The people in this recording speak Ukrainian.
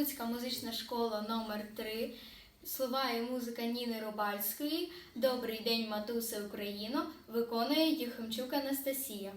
Луцька музична школа номер 3 слова і музика Ніни Рубальської Добрий день, матусе Україно, виконує Юхимчук Анастасія.